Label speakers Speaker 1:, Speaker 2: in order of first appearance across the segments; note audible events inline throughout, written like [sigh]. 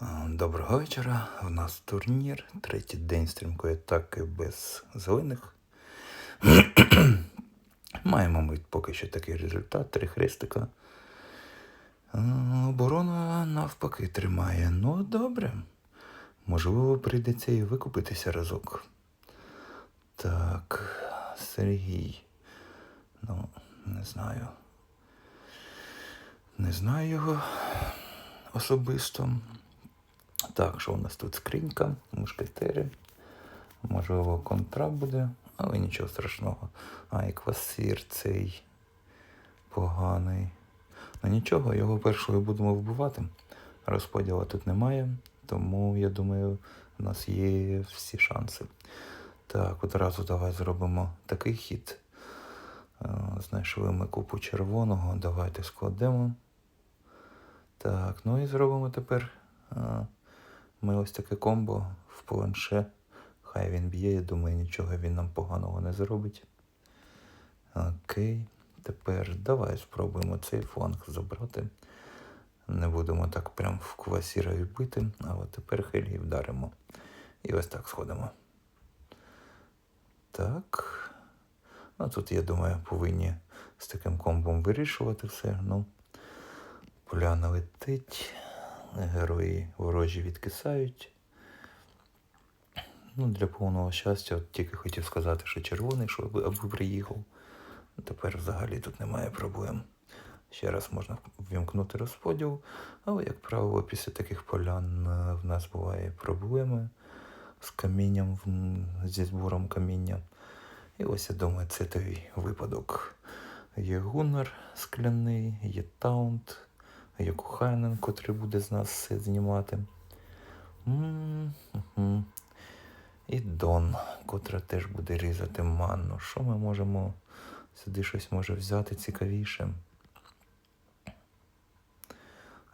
Speaker 1: Доброго вечора. У нас турнір. Третій день стрімкої атаки без зелених. [clears throat] Маємо ми поки що такий результат. Три хрестика. Оборона навпаки тримає. Ну, добре. Можливо, прийдеться і викупитися разок. Так, Сергій. Ну, не знаю. Не знаю його особисто. Так, що у нас тут скринька, мушкетери. Можливо, контра буде, але нічого страшного. А, і квасір цей поганий. Ну нічого, його першою будемо вбивати. Розподілу тут немає, тому я думаю, у нас є всі шанси. Так, одразу давай зробимо такий хід. Е, Знайшли ми купу червоного. Давайте складемо. Так, ну і зробимо тепер. Ми ось таке комбо в планше. Хай він б'є, я думаю, нічого він нам поганого не зробить. Окей. Тепер давай спробуємо цей фланг забрати. Не будемо так прям в квасірові бити, а от тепер хелі вдаримо. І ось так сходимо. Так. Ну тут, я думаю, повинні з таким комбом вирішувати все. Ну, поляна летить, герої ворожі відкисають. Ну, для повного щастя, от тільки хотів сказати, що червоний, що аби, приїхав. Тепер взагалі тут немає проблем. Ще раз можна ввімкнути розподіл, але, як правило, після таких полян е, в нас буває проблеми з камінням, зі збором каміння. І ось я думаю, це той випадок. Є гуннер скляний, є таунт, є кухайнен, котрий буде з нас все знімати. М, мгм. І Дон, котра теж буде різати манну. Що ми можемо сюди щось може взяти цікавіше?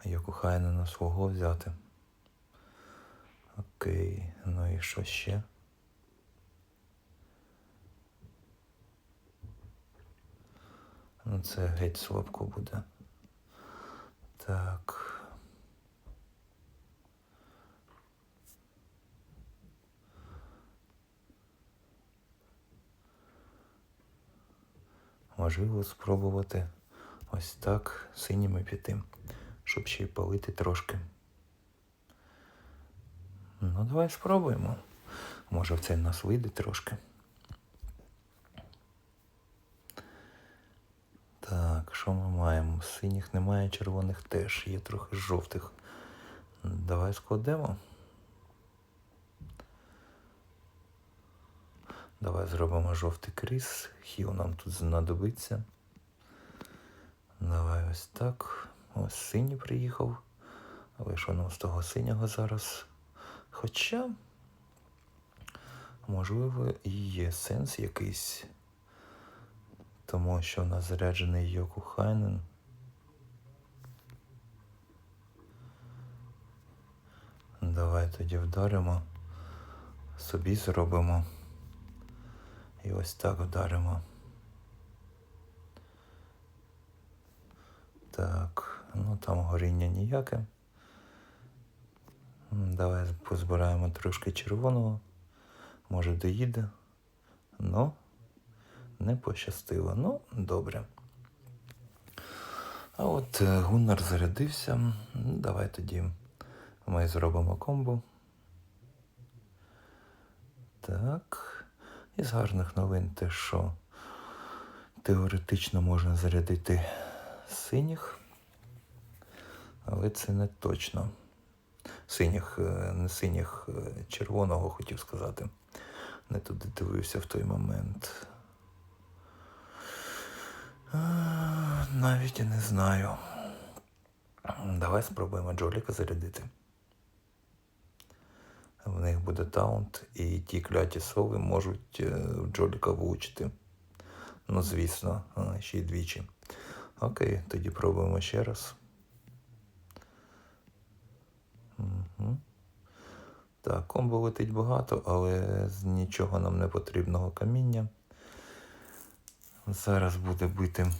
Speaker 1: А я кохайнена свого взяти. Окей, ну і що ще? Ну, це геть слабко буде. Так. Можливо, спробувати ось так синіми піти, щоб ще й палити трошки. Ну, давай спробуємо. Може, в це нас вийде трошки. Так, що ми маємо? Синіх немає, червоних теж, є трохи жовтих. Давай складемо. Давай зробимо жовтий кріс. Хіл нам тут знадобиться. Давай ось так. Ось синій приїхав. Але що нам з того синього зараз? Хоча, можливо, і є сенс якийсь. Тому що в нас заряджений Йоку Хайнен. Давай тоді вдаримо. Собі зробимо. І ось так вдаримо. Так, ну там горіння ніяке. Давай позбираємо трошки червоного. Може доїде. Ну, не пощастило. Ну, добре. А от е, Гуннар зарядився. Давай тоді ми зробимо комбо. Так. Із гарних новин те, що теоретично можна зарядити синіх, але це не точно. Синіх, е, не синіх, е, червоного хотів сказати. Не туди дивився в той момент. Навіть не знаю. Давай спробуємо Джоліка зарядити. В них буде таунт, і ті кляті сови можуть е, Джоліка влучити. Ну, звісно, ще й двічі. Окей, тоді пробуємо ще раз. Угу. Так, комбо летить багато, але з нічого нам не потрібного каміння. Зараз буде бити.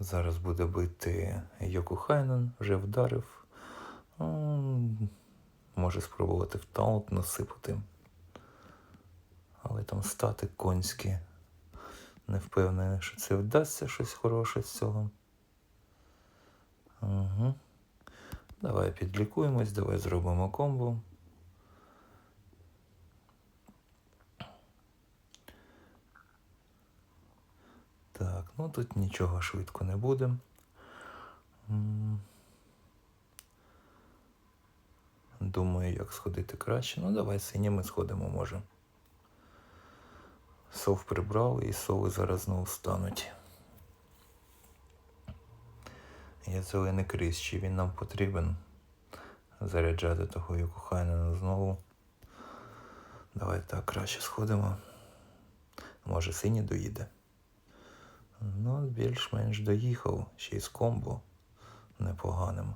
Speaker 1: Зараз буде бити Йокухайнен, вже вдарив. Може спробувати в таунт насипати. Але там стати конські. Не впевнений, що це вдасться щось хороше з цього. Угу. Давай підлікуємось, давай зробимо комбо. Так, ну тут нічого швидко не буде. Думаю, як сходити краще. Ну, давай синіми сходимо, може. Сов прибрали і сови зараз знову стануть. Є зелений кріс, чи він нам потрібен заряджати того Йокухайнена знову. Давай так краще сходимо. Може синій доїде. Ну, більш-менш доїхав, ще й з комбо непоганим.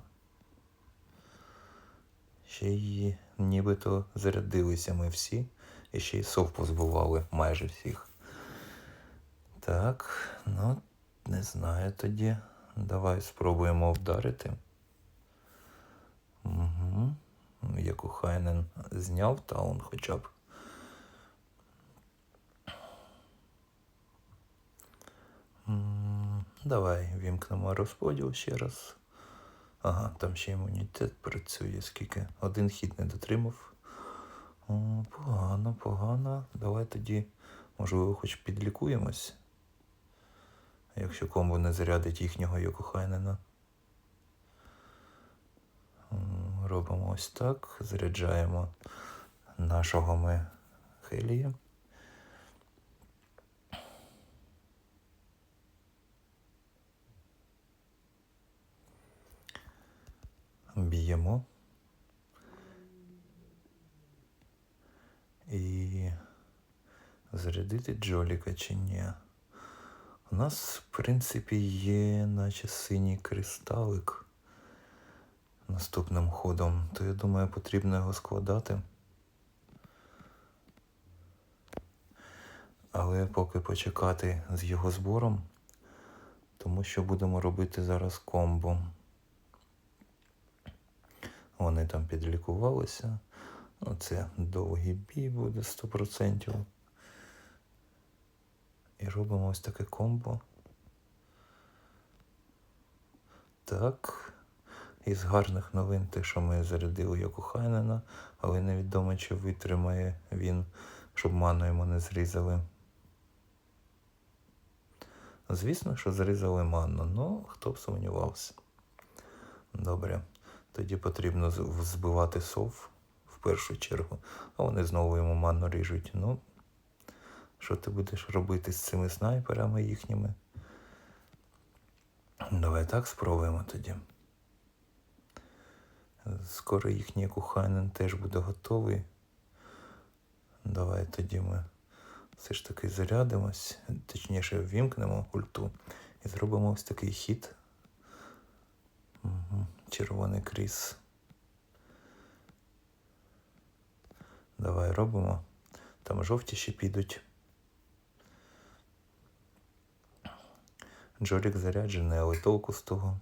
Speaker 1: Ще й нібито зарядилися ми всі, і ще й сов позбували майже всіх. Так, ну, не знаю тоді. Давай спробуємо вдарити. Угу. Яку Хайнен зняв таун хоча б. Давай вімкнемо розподіл ще раз. Ага, там ще імунітет працює, скільки. Один хід не дотримав. О, погано, погано. Давай тоді, можливо, хоч підлікуємось. Якщо комбо не зарядить їхнього Йокохайнена. Робимо ось так. Заряджаємо нашого ми Хелія. Б'ємо. І зарядити Джоліка чи ні. У нас, в принципі, є наче синій кристалик наступним ходом, то я думаю, потрібно його складати. Але поки почекати з його збором, тому що будемо робити зараз комбо. Вони там підлікувалися. Ну, це довгий бій буде 100%. І робимо ось таке комбо. Так. Із гарних новин те, що ми зарядили Йокухайнена, але невідомо, чи витримає він, щоб ману йому не зрізали. Звісно, що зрізали манну, ну хто б сумнівався. Добре. Тоді потрібно збивати сов в першу чергу, а вони знову йому манну ріжуть. Ну, що ти будеш робити з цими снайперами їхніми? Давай так спробуємо тоді. Скоро їхній кухайнен теж буде готовий. Давай тоді ми все ж таки зарядимось, точніше ввімкнемо ульту і зробимо ось такий хід. Угу. Червоний кріс. Давай робимо. Там жовті ще підуть. Джолік заряджений, але толку з того.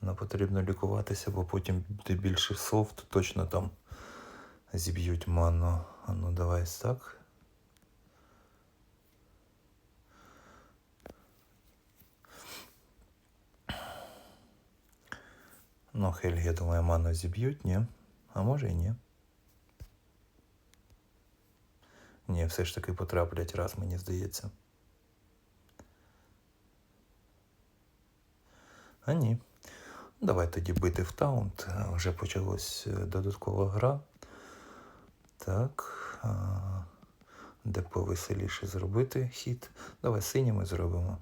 Speaker 1: Нам потрібно лікуватися, бо потім буде більше софт, точно там зіб'ють ману. А ну давай так. Ну, Хель, я думаю, ману зіб'ють, ні. А може і ні. Ні, все ж таки потраплять раз, мені здається. А ні. Давай тоді бити в таунт. Вже почалась е, додаткова гра. Так. Де повеселіше зробити хід. Давай синіми зробимо.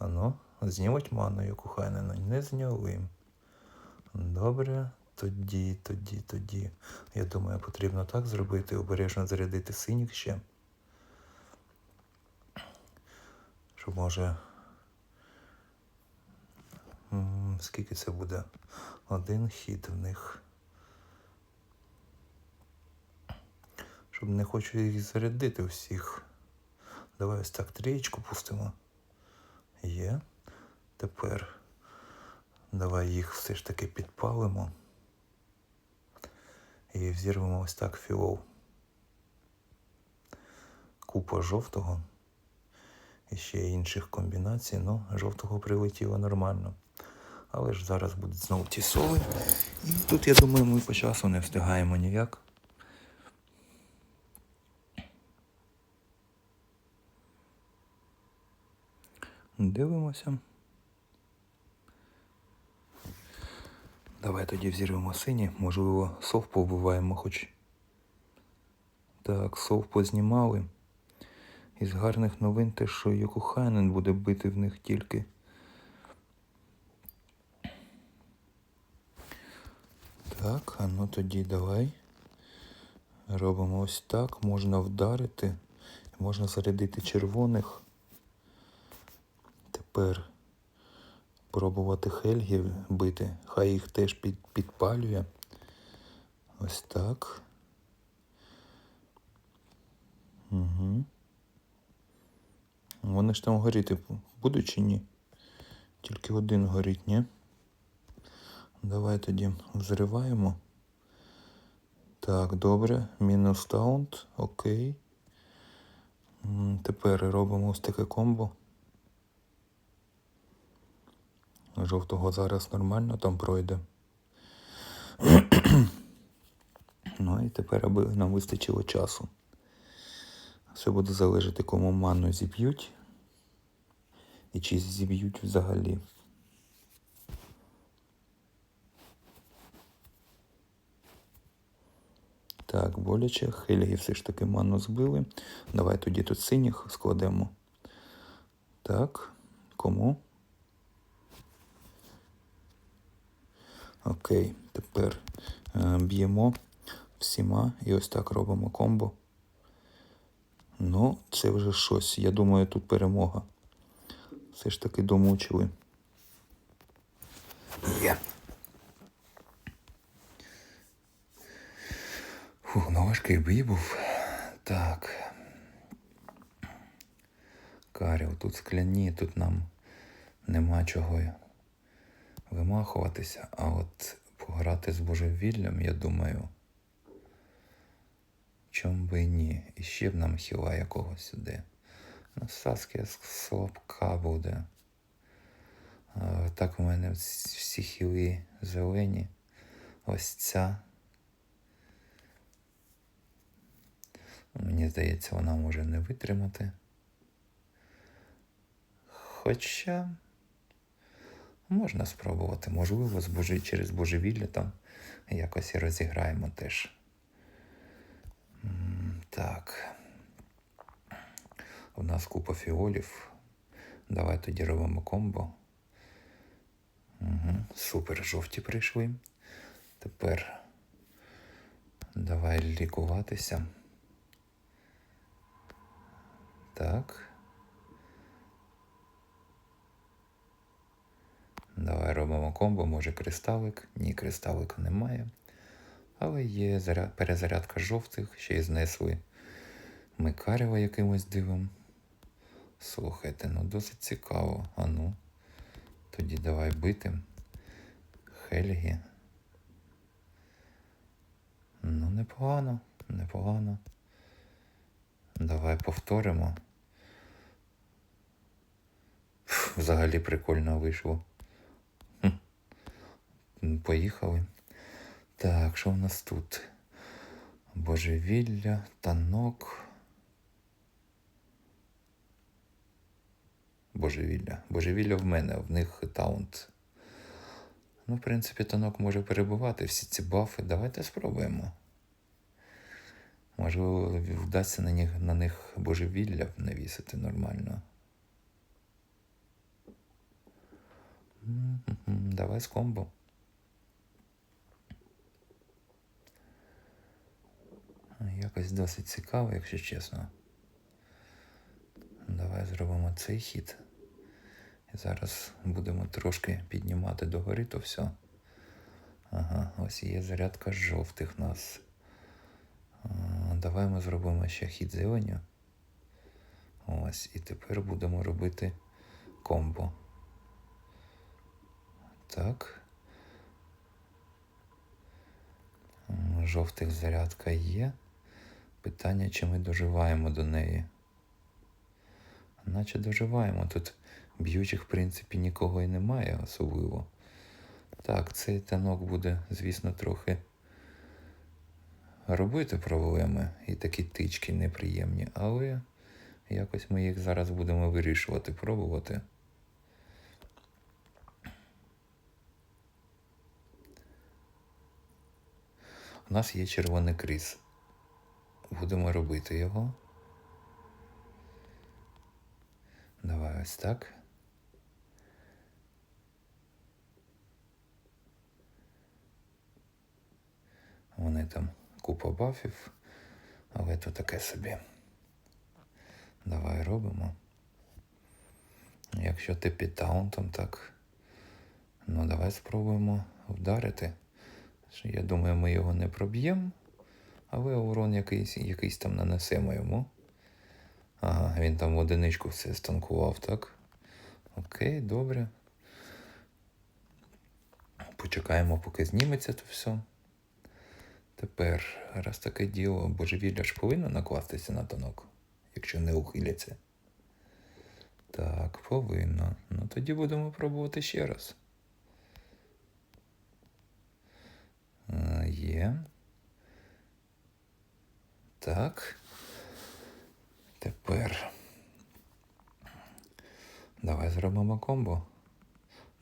Speaker 1: Ану, знімуть ману, яку Не зняли. Добре. Тоді, тоді, тоді. Я думаю, потрібно так зробити, обережно зарядити синіх ще. Щоб може. Скільки це буде? Один хід в них. Щоб не хочу їх зарядити всіх. Давай ось так трієчку пустимо. Є. Тепер давай їх все ж таки підпалимо. І взірвемо ось так філов. Купа жовтого. І ще інших комбінацій, ну, жовтого прилетіло нормально. Але ж зараз будуть знову ті соли. І тут, я думаю, ми по часу не встигаємо ніяк. Дивимося. Давай тоді взірвемо сині. Можливо, сов повбиваємо хоч. Так, сов познімали. Із гарних новин те, що Йокухайнен буде бити в них тільки. Так, а ну тоді давай. Робимо ось так. Можна вдарити. Можна зарядити червоних. Тепер пробувати Хельгів бити. Хай їх теж під, підпалює. Ось так. Угу. Вони ж там горіти будуть чи ні? Тільки один горить, ні? Давай тоді взриваємо. Так, добре. Мінус таунт. Окей. Тепер робимо ось таке комбо. Жовтого зараз нормально там пройде. [clears throat] ну і тепер, аби нам вистачило часу. Все буде залежати, кому ману зіб'ють. І чи зіб'ють взагалі. Так, боляче. Хельги все ж таки ману збили. Давай тоді тут синіх складемо. Так, кому? Окей, тепер е, б'ємо всіма і ось так робимо комбо. Ну, це вже щось. Я думаю, тут перемога. Все ж таки домучили. Є. Фух, ну важкий бій був. Так. Каріл, тут скляні, тут нам нема чого вимахуватися, а от пограти з божевіллям, я думаю. Чом би ні? І ще б нам хіла якогось сюди. Ну, Саскія слабка буде. А, так у мене всі хіли зелені. Ось ця. Мені здається, вона може не витримати. Хоча можна спробувати. Можливо, з божи... через божевілля там якось і розіграємо теж. Так. У нас купа фіолів. Давай тоді робимо комбо. Угу. Супер, жовті прийшли. Тепер давай лікуватися. Так. Давай робимо комбо, може кристалик. Ні, кристалика немає. Але є заря- перезарядка жовтих, ще й знесли Микарєва якимось дивом. Слухайте, ну досить цікаво. А ну. Тоді давай бити. Хельгі. Ну, непогано, непогано. Давай повторимо. Взагалі прикольно вийшло. Поїхали. Так, що в нас тут? Божевілля, танок. Божевілля. Божевілля в мене, в них таунт. Ну, в принципі, танок може перебувати всі ці бафи. Давайте спробуємо. Можливо, вдасться на них, на них божевілля навісити нормально. Давай з комбо. Якось досить цікаво, якщо чесно. Давай зробимо цей хід. І зараз будемо трошки піднімати догори, то все. Ага, ось є зарядка жовтих нас. А, давай ми зробимо ще хід зеленю. Ось, і тепер будемо робити комбо. Так. Жовтих зарядка є. Питання, чи ми доживаємо до неї. Наче доживаємо. Тут б'ючих, в принципі, нікого і немає особливо. Так, цей танок буде, звісно, трохи робити проблеми і такі тички неприємні, але якось ми їх зараз будемо вирішувати, пробувати. У нас є червоний кріс. Будемо робити його. Давай ось так. Вони там купа бафів, але то таке собі. Давай робимо. Якщо ти під таунтом, так. Ну, давай спробуємо вдарити. Я думаю, ми його не проб'ємо, але урон якийсь, якийсь там нанесемо йому. Ага, він там в одиничку все станкував, так? Окей, добре. Почекаємо, поки зніметься то все. Тепер, раз таке діло, божевілля ж повинно накластися на тонок, якщо не ухиляться. Так, повинно. Ну тоді будемо пробувати ще раз. Е, Є. Так. Тепер. Давай зробимо комбо.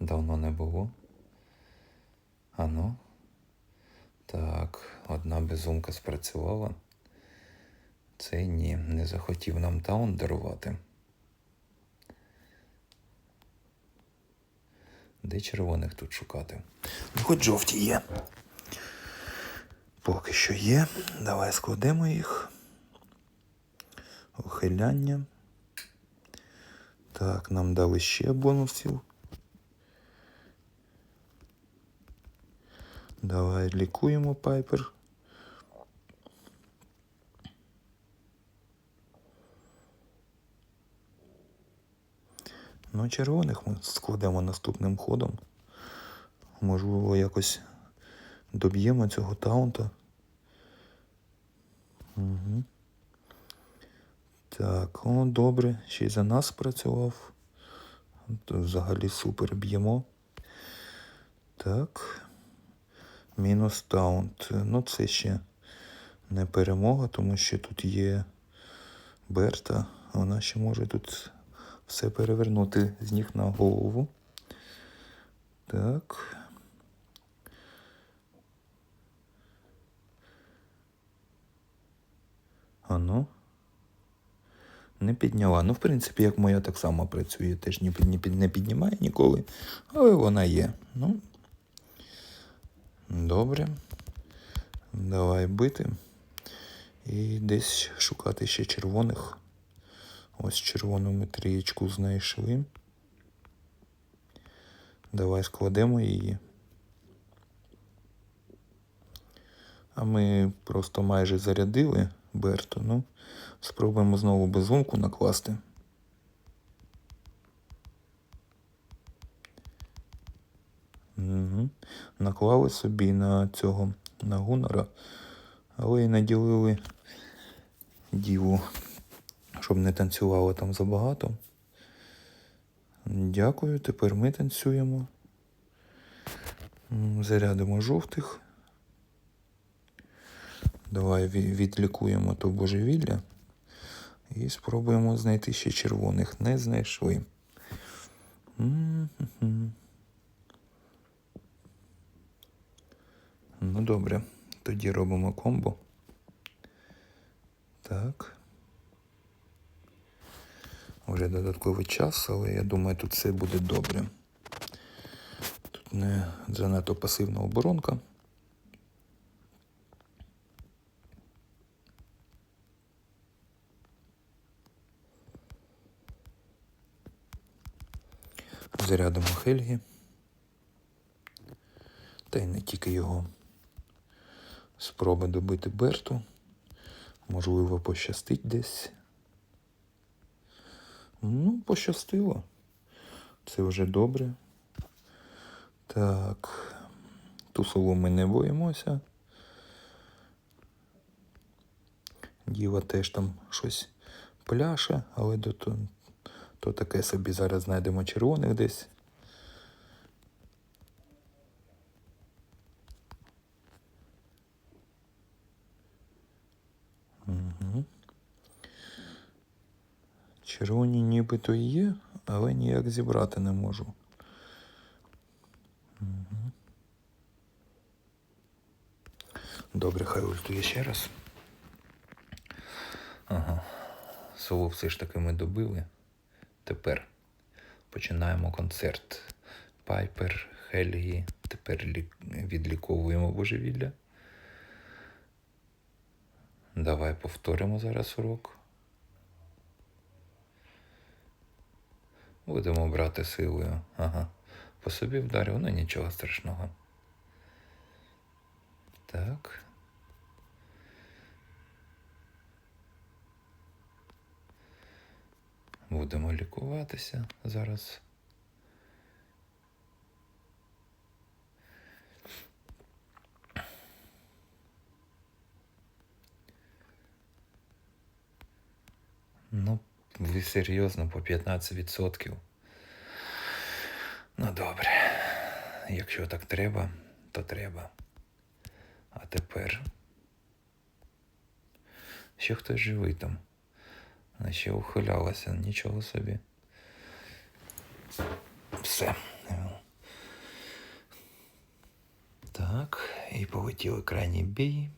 Speaker 1: Давно не було. Ану. Так, одна безумка спрацювала. Цей ні, не захотів нам таун дарувати. Де червоних тут шукати? Ну, хоч жовті є. Поки що є. Давай складемо їх. Ухиляння. Так, нам дали ще бонусів. Давай лікуємо пайпер. Ну, червоних ми складемо наступним ходом. Можливо, якось доб'ємо цього таунта. Угу. Так, о, добре, ще й за нас працював. Взагалі супер б'ємо. Так. Мінус таунт. Ну, це ще не перемога, тому що тут є Берта. Вона ще може тут все перевернути з ніг на голову. Так. Ану. Не підняла. Ну, в принципі, як моя так само працює. Теж не, під, не піднімає ніколи. Але вона є. Ну. Добре. Давай бити. І десь шукати ще червоних. Ось червону ми трієчку знайшли. Давай складемо її. А ми просто майже зарядили Берту. Ну, спробуємо знову безумку накласти. Угу. Наклали собі на цього на гунора, але й наділили діву, щоб не танцювало там забагато. Дякую, тепер ми танцюємо. Зарядимо жовтих. Давай відлікуємо то божевілля. І спробуємо знайти ще червоних. Не знайшли. Ну добре, тоді робимо комбо. Так. Вже додатковий час, але я думаю, тут все буде добре. Тут не занадто пасивна оборонка. Зарядимо Хельгі. Та й не тільки його. Спроби добити Берту. Можливо, пощастить десь. Ну, пощастило. Це вже добре. Так. Ту соломи не боїмося. Діва теж там щось пляше, але до то, таке собі зараз знайдемо червоних десь. Червоні нібито є, але ніяк зібрати не можу. Добре, хай ультує ще раз. Ага. Соло все ж таки ми добили. Тепер починаємо концерт. Пайпер, Хельгі. Тепер відліковуємо божевілля. Давай повторимо зараз урок. Будемо брати силою. Ага. По собі вдарив, ну нічого страшного. Так. Будемо лікуватися зараз. Ну, ви серйозно по 15%. Ну добре. Якщо так треба, то треба. А тепер. Ще хтось живий там. Вона ще ухилялася, нічого собі. Все. Так, і полетіли крайній бій.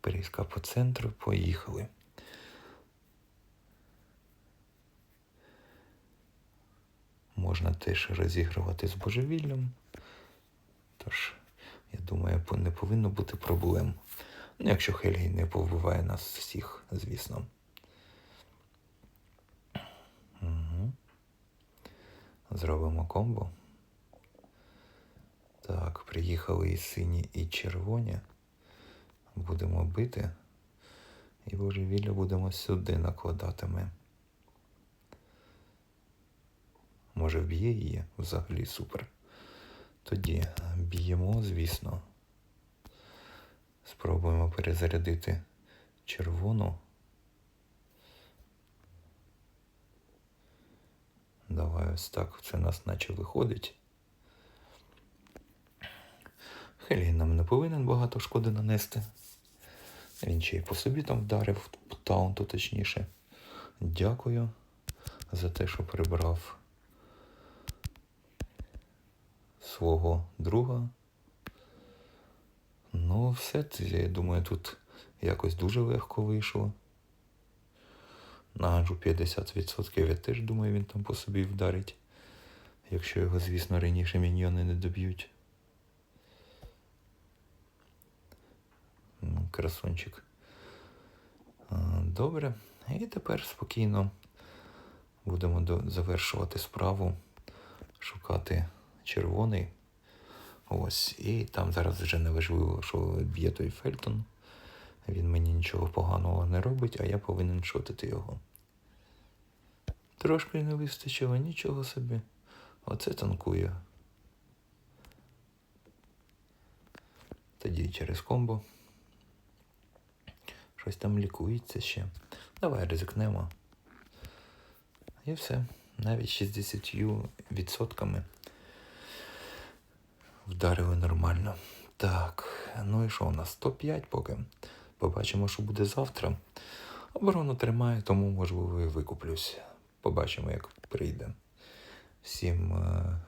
Speaker 1: Перейська по центру, поїхали. Можна теж розігрувати з божевіллям. Тож, я думаю, не повинно бути проблем. Ну, якщо Хельгій не повбиває нас всіх, звісно. Угу. Зробимо комбо. Так, приїхали і сині, і червоні. Будемо бити. І божевілля будемо сюди накладати ми. Може вб'є її взагалі супер. Тоді б'ємо, звісно. Спробуємо перезарядити червону. Давай ось так. Це нас наче виходить. Хелій нам не повинен багато шкоди нанести. Він ще й по собі там вдарив, таунту точніше. Дякую за те, що прибрав свого друга. Ну, все, це, я думаю, тут якось дуже легко вийшло. На Анжу 50% я теж думаю, він там по собі вдарить. Якщо його, звісно, раніше міньйони не доб'ють. Ну, Красунчик. Добре. І тепер спокійно будемо завершувати справу, шукати червоний. Ось. І там зараз вже не важливо, що б'є той Фельтон. Він мені нічого поганого не робить, а я повинен шотити його. Трошки не вистачило, нічого собі. Оце танкує. Тоді через комбо. Щось там лікується ще. Давай ризикнемо. І все. Навіть 60% вдарили нормально. Так, ну і що у нас? 105 поки. Побачимо, що буде завтра. Оборону тримаю, тому можливо і викуплюсь. Побачимо, як прийде. Всім е,